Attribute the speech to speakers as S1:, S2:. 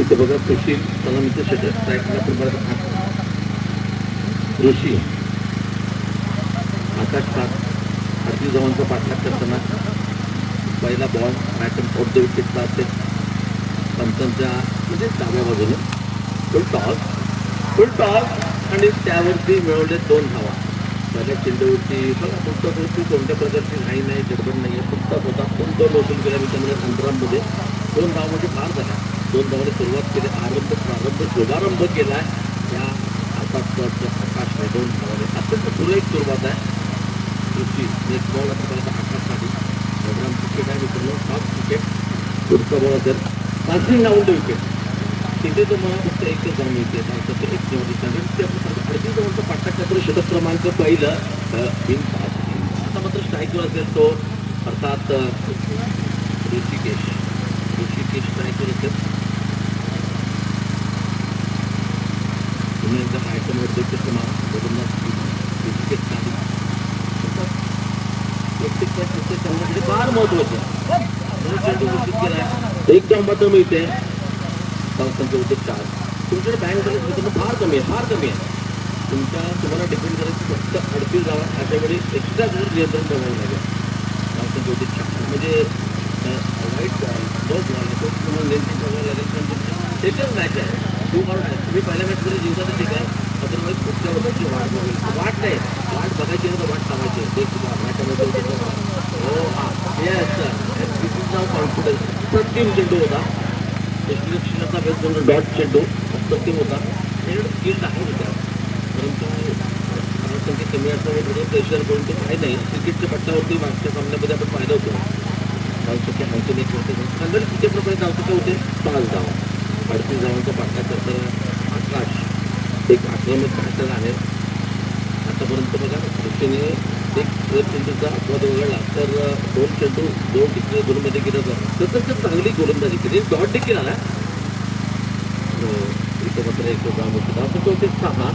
S1: तिथे बघा कृषी सलामीचं षटक स्ट्राईकला तुम्हाला ऋषी. आकाश सात भारतीय जवानचा पाठलाग करताना पहिला बॉल मॅटम ऑफ द असेल पंचांच्या म्हणजे डाव्या बाजूने. फुल टॉस फुल टॉस आणि त्यावरती मिळवले दोन धावा. पहिल्या चेंडूवरती बघा पुस्तकावरती कोणत्या प्रकारची घाई नाही गडबड नाही आहे पुस्तक होता. पण दोन वसूल केला त्यामुळे अंतरामध्ये दोन धावामध्ये फार झाल्या. दोन धावाने सुरुवात केली आरंभ प्रारंभ शुभारंभ केला आहे. या आकाश आहे दोन धावाने अत्यंत सुरेख सुरुवात आहे. कृषी नेक्स्ट बॉल असं मला आकाशसाठी प्रोग्राम क्रिकेट आहे मित्रांनो टॉप क्रिकेट पुढचा बॉल असेल पासिंग डाऊन द विकेट तिथे तुम्हाला फक्त एकच जाऊन मिळते तर एक जेव्हा कारण ते आपण अडतीस जवळचा पाठाच्या क्षेत्र शतक क्रमांक पहिलं बिन पास आता मात्र स्ट्राईकवर असेल तो अर्थात अ, ऋषिकेश ऋषिकेश स्ट्राईकवर असेल. एकदा आयटमवर देखील तुम्हाला बघून ऋषिकेश खाली प्रत्येक प्रत्येक संघासाठी फार महत्त्वाचे आहे. घोषित केला आहे. एक धाव मात्र मिळते संस्थांचे होते चार तुमच्याकडे बँक बॅलन्स मित्रांनो फार कमी आहे फार कमी आहे. तुमच्या तुम्हाला डिपेंड करायचं फक्त अडतीस जावा अशा वेळी एक्स्ट्रा जर नियंत्रण ठेवावं लागेल. संस्थांचे होते चार म्हणजे वाईट बॉल झाला तो तुम्हाला नियंत्रण ठेवावं लागेल. कारण तुमच्या सेकंड मॅच आहे? आउट आहे तुम्ही पहिल्या मॅचमध्ये जिंकता ठीक आहे अदरवाईज पुढच्या वर्षाची वाट बघायची वाट नाही वाट बघायची नाही तर वाट ते मॅचमध्ये होते तो. हो हा। दिस इज़ नाव कॉन्फिडन्स प्रतिम चेंडू होता डिस्ट्रिक्शनचा बेस म्हणून डॉट चेंडू अप्रतिम होता खेळ स्किल्ड आहे होत्या परंतु संख्या कमी असल्यामुळे थोडं प्रेशर करून तो काही नाही क्रिकेटच्या पट्ट्यावरती मागच्या सामन्यामध्ये आपण पाहिलं होतं धावसंख्या ऐंशी एक होते सांगेल किती प्रकारे धावसंख्या होते पाच धावा अडतीस धावांचा पाठ्या करताना आकाश एक आक्रमक बॅटर आहे. आतापर्यंत बघा दृष्टीने एक प्रत चेंडूचा अपवाद वगळला तर दोन चेंडू दोन टिकले दोनमध्ये केला जातो तसंच तर चांगली गोलंदाजी केली. डॉट देखील आला. एक मात्र एक काम होतं धावसंख्या होते सहा